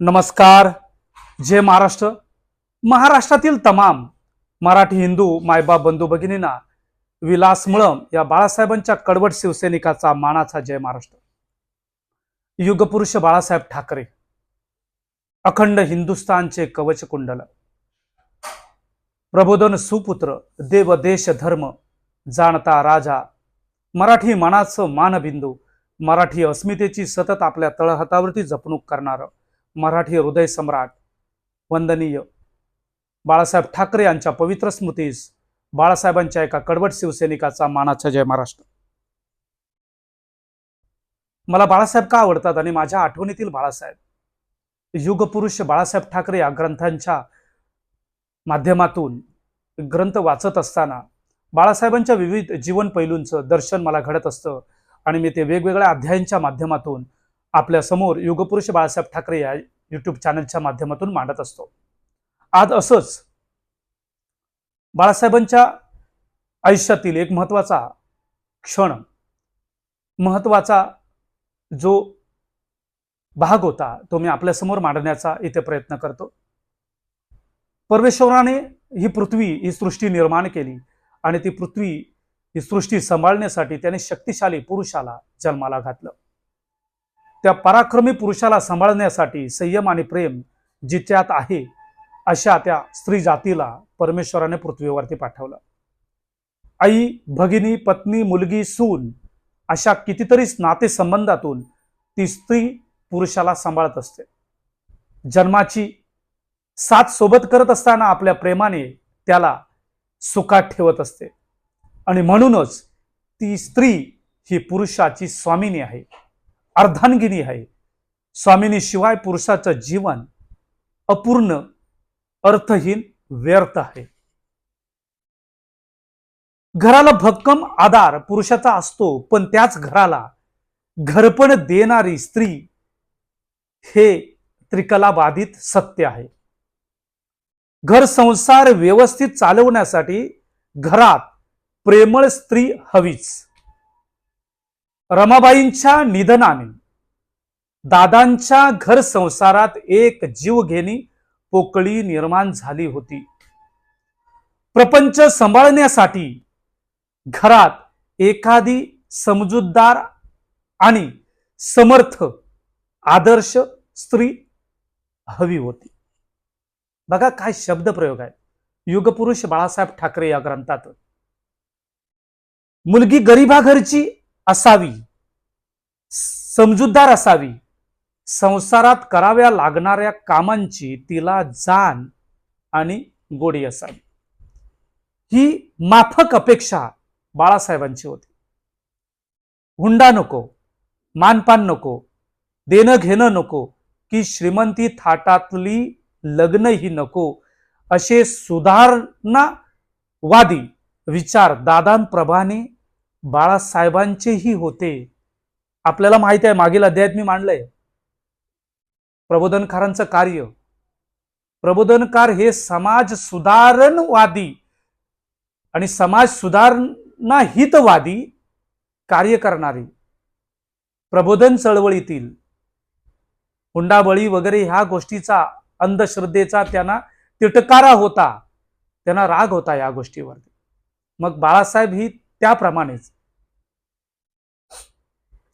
नमस्कार. जय महाराष्ट्र. महाराष्ट्रातील तमाम मराठी हिंदू मायबाप बंधू भगिनींना विलास मुळम या बाळासाहेबांच्या कडवट शिवसैनिकाचा मानाचा जय महाराष्ट्र. युगपुरुष बाळासाहेब ठाकरे अखंड हिंदुस्थानचे कवच कुंडल प्रबोधन सुपुत्र देव देश धर्म जाणता राजा मराठी मनाचं मानबिंदू मराठी अस्मितेची सतत आपल्या तळहातावरती जपणूक करणारं मराठी हृदय सम्राट. वंदनीय. बाळासाहेब ठाकरे यांच्या पवित्र स्मृतीस बाळासाहेबांच्या एका कडवट शिवसैनिकाचा मानाचा जय महाराष्ट्र. मला बाळासाहेब का आवडतात आणि माझ्या आठवणीतील बाळासाहेब? युगपुरुष बाळासाहेब ठाकरे या ग्रंथांच्या माध्यमातून ग्रंथ वाचत असताना बाळासाहेबांच्या विविध जीवन पैलूंचं दर्शन मला घडत असतं आणि मी ते वेगवेगळ्या अध्यायांच्या माध्यमातून आपल्यासमोर युगपुरुष बाळासाहेब ठाकरे या युट्यूब चॅनलच्या माध्यमातून मांडत असतो. आज असंच बाळासाहेबांच्या आयुष्यातील एक महत्त्वाचा क्षण महत्त्वाचा जो भाग होता तो मी आपल्यासमोर मांडण्याचा इथे प्रयत्न करतो. परमेश्वराने ही पृथ्वी ही सृष्टी निर्माण केली आणि ती पृथ्वी ही सृष्टी सांभाळण्यासाठी त्याने शक्तिशाली पुरुषाला जन्माला घातलं. त्या पराक्रमी पुरुषाला सांभाळण्यासाठी संयम आणि प्रेम जिच्यात आहे अशा त्या स्त्री जातीला परमेश्वराने पृथ्वीवरती पाठवलं. आई भगिनी पत्नी मुलगी सून अशा कितीतरी नातेसंबंधातून ती स्त्री पुरुषाला सांभाळत असते. जन्माची साथ सोबत करत असताना आपल्या प्रेमाने त्याला सुखात ठेवत असते. आणि म्हणूनच ती स्त्री ही पुरुषाची स्वामिनी आहे. अर्धांगिनी आहे. स्वामिनी शिवाय पुरुषाचं जीवन अपूर्ण अर्थहीन व्यर्थ आहे. घराला भक्कम आधार पुरुषाचा असतो पण त्याच घराला घरपण देणारी स्त्री हे त्रिकलाबाधित सत्य आहे. घर संसार व्यवस्थित चालवण्यासाठी घरात प्रेमळ स्त्री हवीच. रमाबाईंच्या निधनाने दादांच्या घर संसारात एक जीवघेणी पोकळी निर्माण झाली होती. प्रपंच सांभाळण्यासाठी घरात एखादी समजूतदार आणि समर्थ आदर्श स्त्री हवी होती. बघा काय शब्दप्रयोग आहे. युगपुरुष बाळासाहेब ठाकरे या ग्रंथात. मुलगी गरिबाघरची असावी. समजूतदार असावी. संसारात कराव्या लागणाऱ्या कामांची तिला जाण आणि गोडी असावी. ही माफक अपेक्षा बाळासाहेबांची होती. हुंडा नको मानपान नको देणं घेणं नको की श्रीमंती थाटातली लग्न ही नको असे सुधारणावादी विचार दादांप्रभाने बाळासाहेबांचेही होते. आपल्याला माहिती आहे मागील अध्यायात मी मांडलंय. प्रबोधनकारांचं कार्य. प्रबोधनकार हे समाज सुधारणवादी आणि समाज सुधारणा हितवादी कार्य करणारी. प्रबोधन चळवळीतील हुंडाबळी वगैरे ह्या गोष्टीचा अंधश्रद्धेचा त्यांना तिटकारा होता. त्यांना राग होता या गोष्टीवरती मग बाळासाहेब ही त्याप्रमाणेच.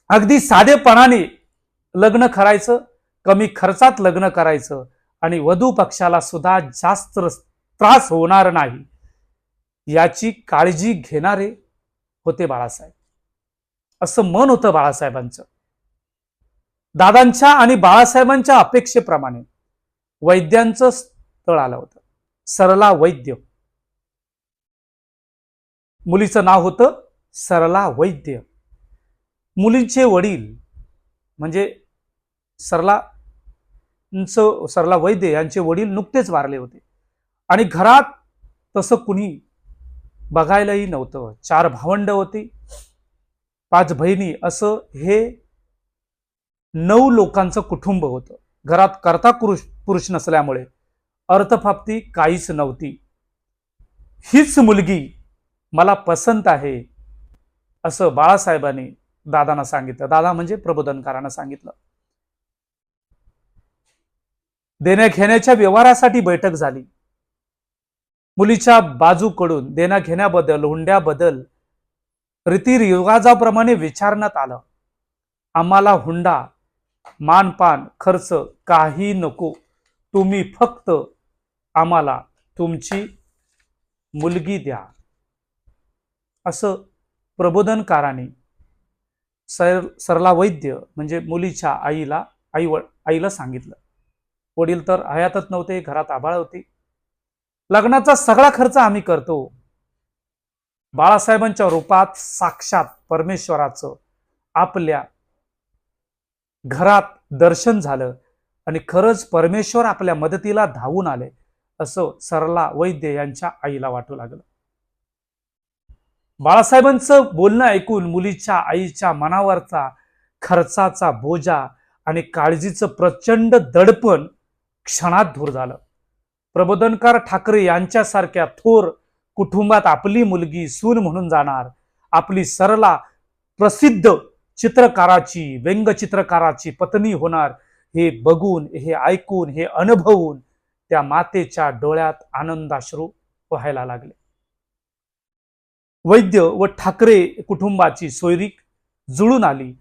अगदी साधेपणाने लग्न करायचं कमी खर्चात लग्न करायचं आणि वधू पक्षाला सुद्धा जास्त त्रास होणार नाही याची काळजी घेणारे होते बाळासाहेब. असं मन होतं बाळासाहेबांचं. दादांच्या आणि बाळासाहेबांच्या अपेक्षेप्रमाणे वैद्यांचं स्थळ आलं होतं. सरला वैद्य. मुलीचं नाव होतं सरला वैद्य. मुलींचे वडील म्हणजे सरला सरला वैद्य यांचे वडील नुकतेच वारले होते. आणि घरात तसं कुणी बघायलाही नव्हतं. चार भावंड होती. पाच बहिणी. असं हे नऊ लोकांचं कुटुंब होतं. घरात कर्ता पुरुष पुरुष नसल्यामुळे अर्थप्राप्ती काहीच नव्हती. हीच मुलगी मला पसंत आहे असं बाळासाहेबांनी दादांना सांगितलं. दादा म्हणजे प्रबोधनकारांना सांगितलं. देण्या घेण्याच्या व्यवहारासाठी बैठक झाली. मुलीच्या बाजूकडून देण्या घेण्याबद्दल हुंड्याबद्दल रीतिरिवाजाप्रमाणे विचारण्यात आलं. आम्हाला हुंडा मानपान खर्च काही नको. तुम्ही फक्त आम्हाला तुमची मुलगी द्या. असं प्रबोधनकाराने सर सरला वैद्य म्हणजे मुलीच्या आईला आई व आईला सांगितलं. वडील तर हयातच नव्हते घरात आबाळ होती. लग्नाचा सगळा खर्च आम्ही करतो. बाळासाहेबांच्या रूपात साक्षात परमेश्वराचं आपल्या घरात दर्शन झालं आणि खरंच परमेश्वर आपल्या मदतीला धावून आले असं सरला वैद्य यांच्या आईला वाटू लागलं. बाळासाहेबांचं बोलणं ऐकून मुलीच्या आईच्या मनावरचा खर्चाचा बोजा आणि काळजीचं प्रचंड दडपण क्षणात दूर झालं. प्रबोधनकार ठाकरे यांच्यासारख्या थोर कुटुंबात आपली मुलगी सून म्हणून जाणार आपली सरला प्रसिद्ध चित्रकाराची व्यंगचित्रकाराची पत्नी होणार हे बघून हे ऐकून हे अनुभवून त्या मातेच्या डोळ्यात आनंदाश्रू व्हायला लागले. वैद्य व ठाकरे कुटुंबाची सोयरीक जुळून आली.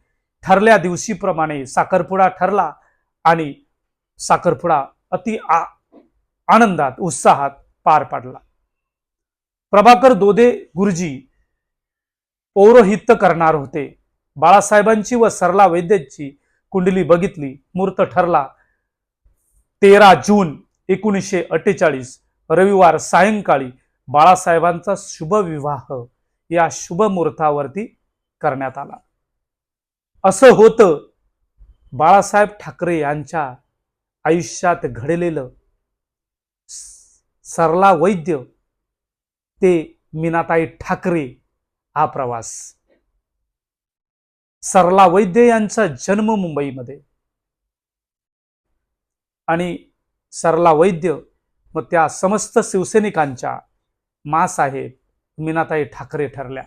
ठरल्या दिवशीप्रमाणे साखरपुडा ठरला आणि साखरपुडा अति आ आनंदात उत्साहात पार पडला. प्रभाकर दोदे गुरुजी पौरोहित्य करणार होते. बाळासाहेबांची व सरला वैद्यांची कुंडली बघितली मूर्त ठरला. तेरा जून एकोणीसशे अठ्ठेचाळीस रविवार सायंकाळी बाळासाहेबांचा शुभविवाह या शुभ मुहूर्तावरती करण्यात आला. असं होतं बाळासाहेब ठाकरे यांच्या आयुष्यात घडलेलं सरला वैद्य ते मीनाताई ठाकरे हा प्रवास. सरला वैद्य यांचा जन्म मुंबईमध्ये. आणि सरला वैद्य मग त्या समस्त शिवसैनिकांच्या मासाहेब मीनाताई ठाकरे ठरल्या.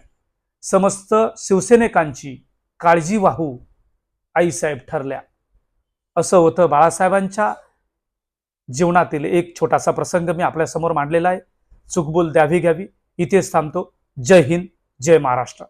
समस्त शिवसैनिकांची काळजी वाहू आईसाहेब ठरल्या. असं होतं बाळासाहेबांच्या जीवनातील एक छोटासा प्रसंग मी आपल्यासमोर मांडलेला आहे. चुकबुल द्यावी घ्यावी. इथेच थांबतो. जय हिंद जय महाराष्ट्र.